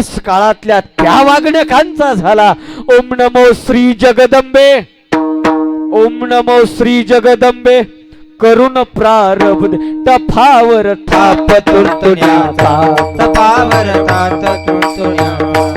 त्याच काळातल्या त्या वागणकांचा झाला. ओम नमो श्री जगदंबे. ओम नमो श्री जगदंबे. करुण प्रारब्ध तफावर थाप तुंतुण्याचा तपावर तात तुळतुण्या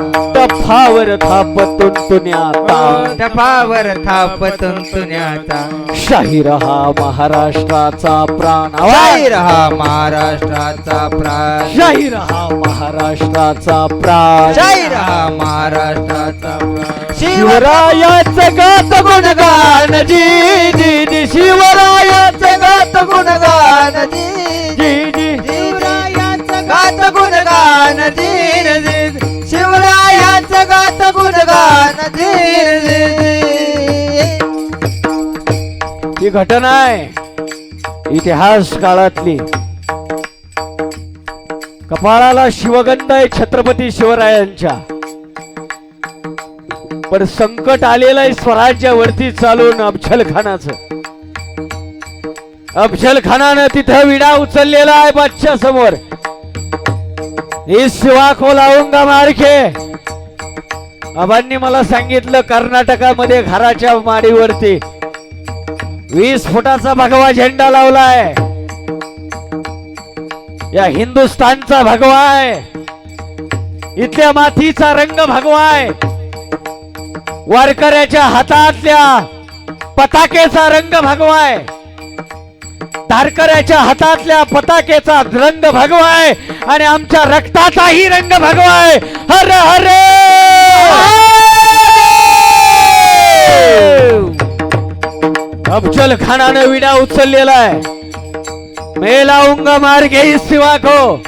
तफावर थाप तुंतुण्याचा तपावर थाप तुंतुण्याचा शाहीर हा महाराष्ट्राचा प्राण. शाहीर हा महाराष्ट्राचा प्राण. शाहीर हा महाराष्ट्राचा प्राण. शाहीर हा महाराष्ट्राचा प्राण. शिवरायाचं गात गुणगान जी जी जी शिवरायाचं गात ही घटना आहे. इतिहास काळातली. कपाळाला शिवगंध आहे छत्रपती शिवरायांच्या. पण संकट आलेलं आहे स्वराज्यावरती चालून अफजल अफजलखानानं खानानं तिथं विडा उचललेला आहे बादशाह समोर हे शिवा को लावूंगा मारखे आबांनी मला सांगितलं कर्नाटकामध्ये घराच्या माडीवरती वीस फुटाचा भगवा झेंडा लावलाय. या हिंदुस्थानचा भगवा आहे. इथल्या मातीचा रंग भगवा आहे. वारकऱ्याच्या हातातल्या पताकेचा रंग भगवा आहे. धारकऱ्याच्या हातातल्या पताकेचा रंग भगवा आहे. आणि आमच्या रक्ताचाही रंग भगवा आहे. हर हर! अफजल खानानं विडा उचललेला आहे. मैं लावूंगा मार घेई सिवा को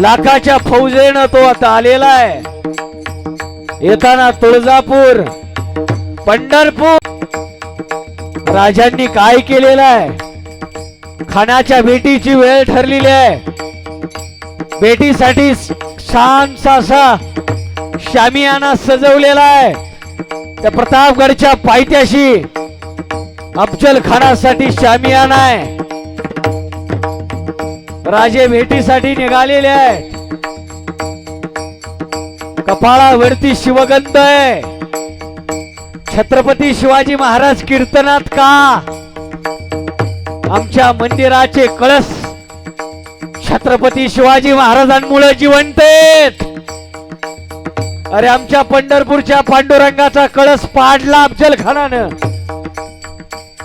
लाखाच्या फौजेनं तो आता आलेला आहे. येताना तुळजापूर पंढरपूर. राजांनी काय केलेलं आहे? खानाच्या भेटीची वेळ ठरलेली आहे. भेटीसाठी छानसा शामियाना सजवलेला आहे. त्या प्रतापगडच्या पायथ्याशी अफजल खानासाठी शामियाना आहे. राजे भेटीसाठी निघालेले आहे. कपाळावरती शिवगंध आहे. छत्रपती शिवाजी महाराज कीर्तनात का? आमच्या मंदिराचे कळस छत्रपती शिवाजी महाराजांमुळे जिवंत आहेत. अरे आमच्या पंढरपूरच्या पांडुरंगाचा कळस पाडला अफजल खानानं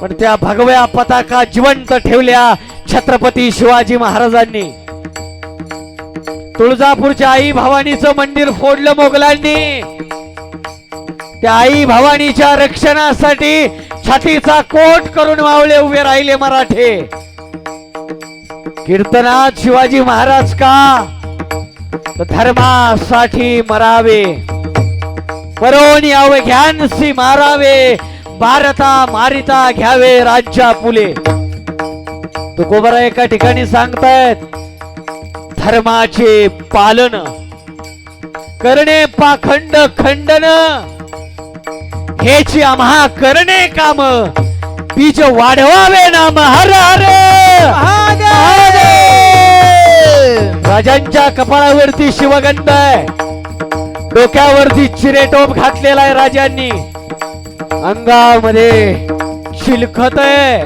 पण त्या भगव्या पताका जिवंत ठेवल्या छत्रपती शिवाजी महाराजांनी. तुळजापूरच्या आई भवानीचं मंदिर फोडलं मोगलांनी. त्या आई भवानीच्या रक्षणासाठी छातीचा कोट करून मावळे उभे राहिले मराठे. कीर्तनात शिवाजी महाराज का? धर्मासाठी मरावे. करून यावे घ्यानसी मारावे. भारता मारिता घ्यावे राज्या पुले तुकोबरा एका ठिकाणी सांगतायत धर्माचे पालन करणे पाखंड खंडन. हेची आम्हा करणे काम बीज वाढवावे नाम हर हर. राजांच्या कपाळावरती शिवगंध आहे. डोक्यावरती चिरेटोप घातलेला आहे राजांनी. अंगामध्ये शिलखत आहे.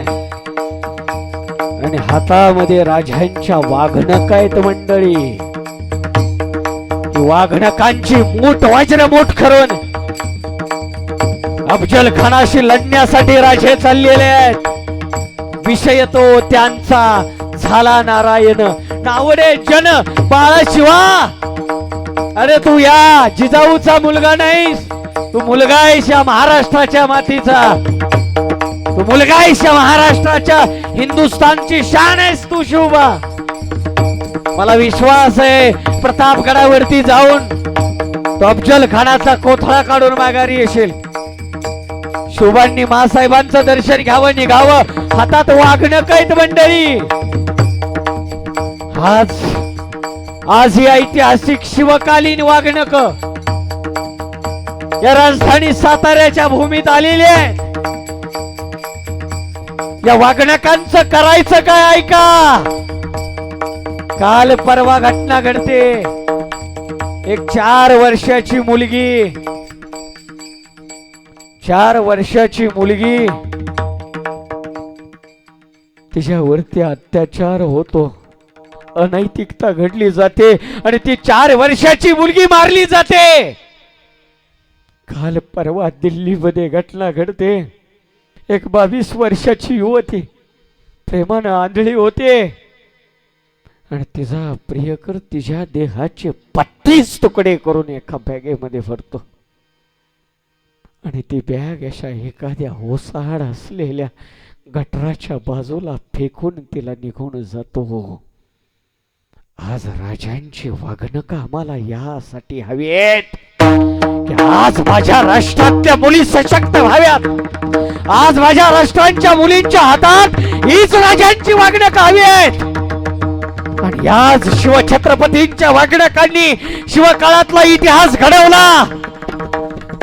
आणि हातामध्ये राजांच्या वाघणक आहेत मंडळी. वाघणकांची मूठ वज्र मूठ करून अफजल खानाशी लढण्यासाठी राजे चाललेले आहेत. विषय तो त्यांचा झाला नारायण. नावडे जन बाळा शिवा. अरे तू या जिजाऊचा मुलगा नाहीस. तू मुलगा आहेस या महाराष्ट्राच्या मातीचा. तू मुलगा आहेस या महाराष्ट्राच्या हिंदुस्थानची शान आहेस तू शिवबा. मला विश्वास आहे प्रतापगडावरती जाऊन तो अफजल खानाचा कोथळा काढून माघारी येशील. शिवबांनी मासाहेबांचं दर्शन घ्यावं निघावं. हातात वागणं कैत मंडळी. आज आज ही ऐतिहासिक शिवकालीन वागणक. या राजधानी साताऱ्याच्या भूमीत आलेली आहे. या वागणकांचं करायचं काय ऐका? काल परवा घटना घडते. एक चार वर्षाची मुलगी. चार वर्षाची मुलगी. तिच्यावरती अत्याचार होतो. अनैतिकता घडली जाते आणि ती चार वर्षाची मुलगी मारली जाते. काल परवा दिल्लीमध्ये घटना घडते. एक बावीस वर्षाची युवती प्रेमानं आंधळी होते. आणि तिचा प्रियकर तिच्या देहाचे पत्तीस तुकडे करून एका बॅगेमध्ये भरतो. आणि ती बॅग अशा एखाद्या ओसाड असलेल्या गटराच्या बाजूला फेकून तिला निघून जातो. आज राजांची वागणूक आम्हाला यासाठी हवी आहेत. आज माझ्या राष्ट्रातल्या मुली सशक्त व्हाव्यात. आज माझ्या राष्ट्रांच्या मुलींच्या हातात हीच राजांची वागणूक हवी आहेत. आणि याच शिवछत्रपतींच्या वागणकांनी शिवकाळातला इतिहास घडवला.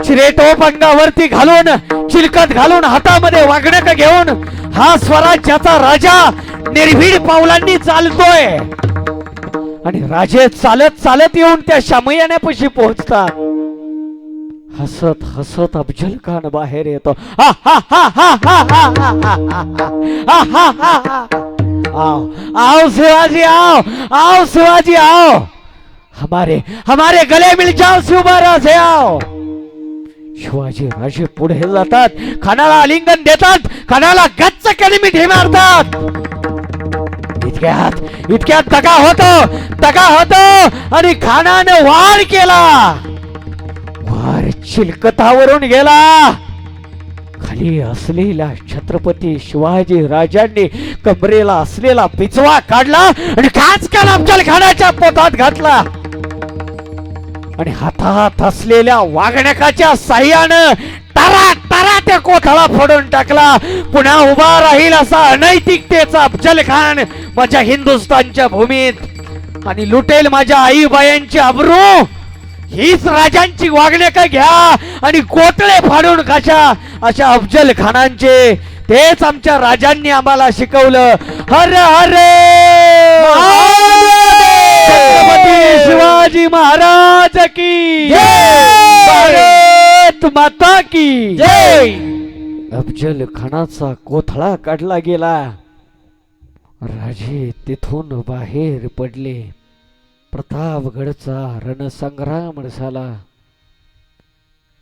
चिरेटोप अंगावरती घालून चिलकत घालून हातामध्ये वागणक घेऊन हा स्वराज्याचा राजा निर्भीड पावलांनी चालतोय. आणि राजे चालत चालत येऊन त्या शामयान्यापाशी पोहोचतात हसत हसत अफजल खान बाहेर येतो आओ आओ शिवाजी आओ आओ शिवाजी आओ हमारे हमारे गले मिल जाओ शिवमहाराज हे आओ शिवाजी राजे पुढे जातात खानाला आलिंगन देतात खानाला गच्च कलिमिठी मारतात इतक्यात इतक्यात दगा होतो दगा होतो आणि खानाने वार केला. वार चिलकतावरून गेला. खाली असलेला छत्रपती शिवाजी राजांनी कमरेला असलेला पिचवा काढला आणि खाचकान अफजल खानाच्या पोटात घातला. आणि हातात असलेल्या वागणकाच्या साह्यानं टरा टरा त्या कोथळा फोडून टाकला. पुन्हा उभा राहील असा अनैतिकतेचा अफजल खान माझ्या हिंदुस्थानच्या भूमीत. आणि लुटेल माझ्या आईबायांची अब्रू. हीच राजांची वागणूक घ्या आणि कोटळे फाडून कशा अशा अफजल खानांचे. तेच आमच्या राजांनी आम्हाला शिकवलं. हर हर! छत्रपती शिवाजी महाराज की! भारत माता की। जय! अफजल खानाचा कोथळा काढला गेला. राजे तिथून बाहेर पडले. प्रतापगडचा रणसंग्राम झाला.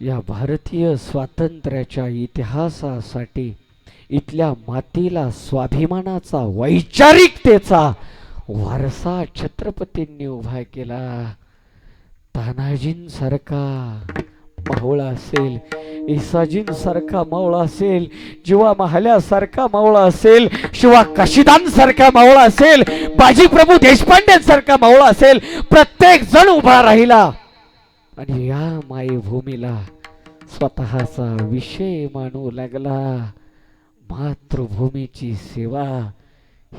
या भारतीय स्वातंत्र्याच्या इतिहासासाठी इथल्या मातीला स्वाभिमानाचा वैचारिकतेचा वारसा छत्रपतींनी उभा केला. तानाजींसारखा मावळा असेल इसाजींसारखा मावळा असेल जीवा महाल्यासारखा मावळा असेल शिवा काशिदांसारखा मावळा असेल बाजी प्रभू देशपांडेंसारखा मावळा असेल प्रत्येक जण उभा राहिला. आणि या मायभूमीला स्वतःचा विषय मानू लागला. मातृभूमीची सेवा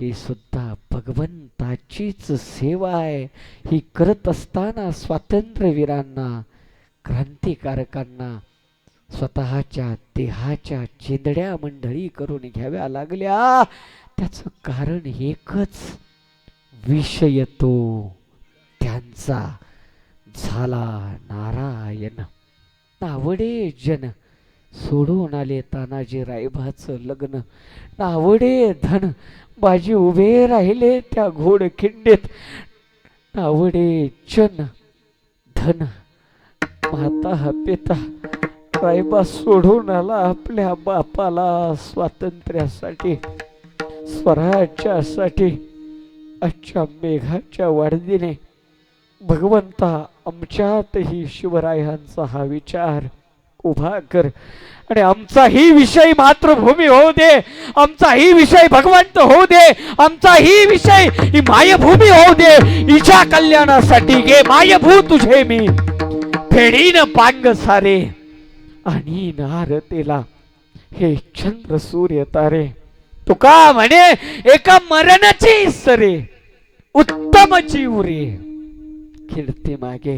ही सुद्धा भगवंताचीच सेवा आहे. ही करत असताना स्वातंत्र्यवीरांना क्रांतिकारकांना स्वतःच्या देहाच्या चिंदड्या मंडळी करून घ्याव्या लागल्या. त्याचं कारण एकच विषय तो त्यांचा झाला नारायण. नावडे जन सोडून आले तानाजी रायबाचं लग्न. नावडे धन बाजी उभे राहिले त्या घोडखिंडीत. नावडे जन धन माता पिता रायबा सोडून आला आपल्या बापाला स्वातंत्र्यासाठी स्वराज्यासाठी आजच्या मेघाच्या वाढदीने. भगवंता आमच्यातही शिवरायांचा हा विचार उभा कर. आणि आमचाही विषय मातृभूमी होऊ दे आमचाही विषय भगवंत होऊ दे आमचाही विषय ही मायभूमी होऊ दे. हिच्या कल्याणासाठी घे मायभू तुझे मी. फेडीन पांग सारे आणि नारतेला हे चंद्र सूर्य तारे. तुका म्हणे एका मरणाची सरे उत्तम उरे खिडते मागे.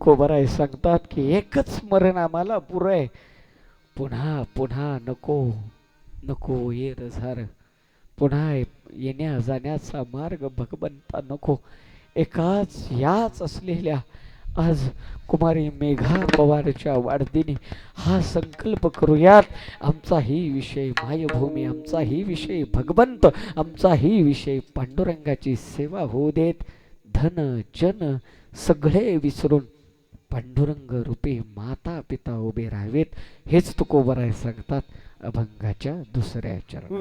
खोबराय सांगतात की एकच मरण आम्हाला पुरं आहे. पुन्हा पुन्हा नको नको ये रझार पुन्हा येण्या जाण्याचा मार्ग भगवंता नको. एकाच याच असलेल्या आज कुमारी मेघा पवारच्या वाढदिनी हा संकल्प करूयात. आमचाही विषय मायभूमी आमचाही विषय भगवंत आमचाही विषय पांडुरंगाची सेवा होऊ देत. धन जन सगळे विसरून पांडुरंग रूपे माता पिता उभे राहावेत. हेच तुकोबराय सांगतात अभंगाच्या दुसऱ्या चरण